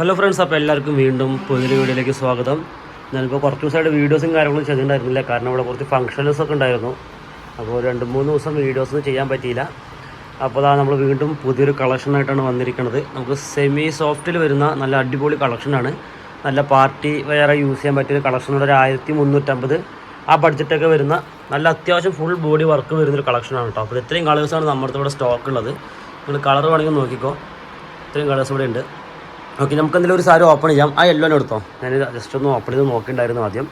Hello friends അപ്പോൾ എല്ലാവർക്കും വീണ്ടും പുതിയൊരു വീഡിയോയിലേക്ക് സ്വാഗതം. ഞാനിപ്പോൾ കുറച്ച് ദിവസമായിട്ട് വീഡിയോസും കാര്യങ്ങളും ചെയ്തിട്ടുണ്ടായിരുന്നില്ല. കാരണം ഇവിടെ കുറച്ച് ഫംഗ്ഷൻസ് ഒക്കെ ഉണ്ടായിരുന്നു. അപ്പോൾ രണ്ട് മൂന്ന് ദിവസം വീഡിയോസ് ചെയ്യാൻ പറ്റിയില്ല. അപ്പോൾ അതാ നമ്മൾ വീണ്ടും പുതിയൊരു കളക്ഷനായിട്ടാണ് വന്നിരിക്കുന്നത്. നമുക്ക് സെമി സോഫ്റ്റിൽ വരുന്ന നല്ല അടിപൊളി കളക്ഷനാണ് നല്ല പാർട്ടി വേറെ യൂസ് ചെയ്യാൻ പറ്റിയൊരു കളക്ഷൻ ഒരു ആയിരത്തി മുന്നൂറ്റമ്പത്. ആ ബഡ്ജറ്റൊക്കെ വരുന്ന നല്ല അത്യാവശ്യം ഫുൾ ബോഡി വർക്ക് വരുന്നൊരു കളക്ഷനാണ് കേട്ടോ അപ്പോൾ ഇത്രയും കളേഴ്സാണ് നമ്മുടെ ഇവിടെ സ്റ്റോക്ക് ഉള്ളത്. നിങ്ങൾ കളർ വേണമെങ്കിൽ നോക്കിക്കോ. ഇത്രയും കളേഴ്സ് ഇവിടെ ഉണ്ട്. ഓക്കെ നമുക്ക് എന്തെങ്കിലും ഒരു സാരി ഓപ്പൺ ചെയ്യാം. ആ യെല്ലോനെ എടുത്തോ? ഞാൻ ജസ്റ്റ് ഒന്ന് ഓപ്പൺ ചെയ്ത് നോക്കിയിട്ടുണ്ടായിരുന്നു ആദ്യം.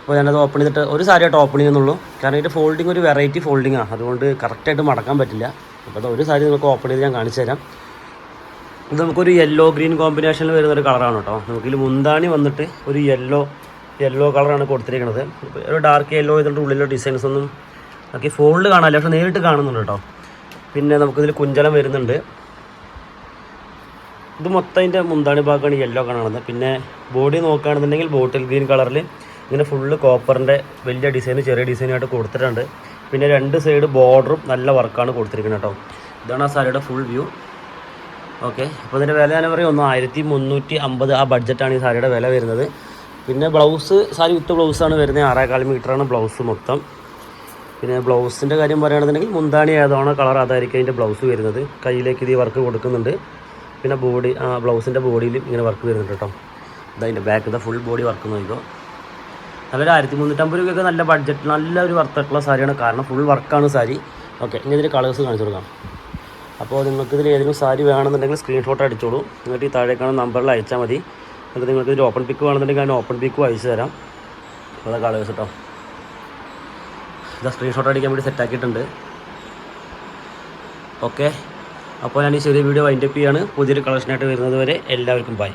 അപ്പോൾ ഞാനത് ഓപ്പൺ ചെയ്തിട്ട് ഒരു സാരിയായിട്ട് ഓപ്പൺ ചെയ്യുന്നുള്ളൂ. കാരണം ഇതിന്റെ ഫോൾഡിങ് ഒരു വെറൈറ്റി ഫോൾഡിങ്ങാണ് അതുകൊണ്ട് കറക്റ്റായിട്ട് മടക്കാൻ പറ്റില്ല. അപ്പോൾ അത് ഒരു സാരി നമുക്ക് ഓപ്പൺ ചെയ്ത് ഞാൻ കാണിച്ചു തരാം. ഇത് നമുക്കൊരു യെല്ലോ ഗ്രീൻ കോമ്പിനേഷനിൽ വരുന്ന ഒരു കളറാണ് കേട്ടോ നമുക്കിതിൽ മുന്താണി വന്നിട്ട് ഒരു യെല്ലോ യെല്ലോ കളറാണ് കൊടുത്തിരിക്കുന്നത് ഒരു ഡാർക്ക് യെല്ലോ ഇതിന്റെ ഉള്ളിലെ ഡിസൈൻസ് ഒന്നും ബാക്കി ഫോൾഡ് കാണാനില്ല. പക്ഷേ നേരിട്ട് കാണുന്നുണ്ട് കേട്ടോ പിന്നെ നമുക്കിതിൽ കുഞ്ചലം വരുന്നുണ്ട്. ഇത് മൊത്തം അതിന്റെ മുന്താണി ഭാഗമാണ് യെല്ലോ കാണുന്നത് പിന്നെ ബോഡി നോക്കുകയാണെന്നുണ്ടെങ്കിൽ ബോട്ടിൽ ഗ്രീൻ കളറിൽ ഇങ്ങനെ ഫുള്ള് കോപ്പറിന്റെ വലിയ ഡിസൈൻ ചെറിയ ഡിസൈനായിട്ട് കൊടുത്തിട്ടുണ്ട്. പിന്നെ രണ്ട് സൈഡ് ബോർഡറും നല്ല വർക്കാണ് കൊടുത്തിരിക്കുന്നത് കേട്ടോ. ഇതാണ് ആ സാരിയുടെ ഫുൾ വ്യൂ ഓക്കെ അപ്പോൾ ഇതിന്റെ വില ഞാൻ പറയും ഒന്ന് ആയിരത്തി മുന്നൂറ്റി അമ്പത് ആ ബഡ്ജറ്റാണ് ഈ സാരിയുടെ വില വരുന്നത്. പിന്നെ ബ്ലൗസ് സാരി വിത്ത് ബ്ലൗസാണ് വരുന്നത്. ആറേകാൽ മീറ്ററാണ് ബ്ലൗസ് മൊത്തം. പിന്നെ ബ്ലൗസിന്റെ കാര്യം പറയുകയാണെന്നുണ്ടെങ്കിൽ മുന്താണി ഏതാണോ കളർ അതായിരിക്കും അതിന്റെ ബ്ലൗസ് വരുന്നത്. കയ്യിലേക്ക് ഇത് വർക്ക് കൊടുക്കുന്നുണ്ട്. പിന്നെ ബോഡി ആ ബ്ലൗസിന്റെ ബോഡിയിലും ഇങ്ങനെ വർക്ക് വരുന്നുണ്ട് കേട്ടോ ഇതതിന്റെ ബാക്ക് ഫുൾ ബോഡി വർക്ക് നോക്കിക്കോ നല്ലൊരു ആയിരത്തി മുന്നൂറ്റമ്പത് രൂപയൊക്കെ നല്ല ബഡ്ജറ്റ് നല്ല ഒരു വർത്തായിട്ടുള്ള സാരിയാണ് കാരണം ഫുൾ വർക്കാണ് സാരി ഓക്കെ ഇനി ഇതിന്റെ കളേഴ്സ് കാണിച്ചു കൊടുക്കാം. അപ്പോൾ നിങ്ങൾക്ക് ഇതിൽ ഏതെങ്കിലും സാരി വേണമെന്നുണ്ടെങ്കിൽ സ്ക്രീൻഷോട്ട് അടിച്ചോളൂ. എന്നിട്ട് ഈ താഴേക്കാണ് നമ്പറിൽ അയച്ചാൽ മതി. എന്നിട്ട് നിങ്ങൾക്ക് ഇതിൽ ഓപ്പൺ പിക്ക് വേണമെന്നുണ്ടെങ്കിൽ ഞാൻ ഓപ്പൺ പിക്കും അയച്ചു തരാം. അപ്പോൾ കളേഴ്സ് കേട്ടോ ഇതാ സ്ക്രീൻഷോട്ട് അടിക്കാൻ വേണ്ടി സെറ്റാക്കിയിട്ടുണ്ട് ഓക്കെ അപ്പോൾ ഞാൻ ഈ ചെറിയ വീഡിയോ വൈൻഡപ്പ് ചെയ്യാണ്. പുതിയൊരു കളക്ഷനായിട്ട് വരുന്നത് വരെ എല്ലാവർക്കും ബൈ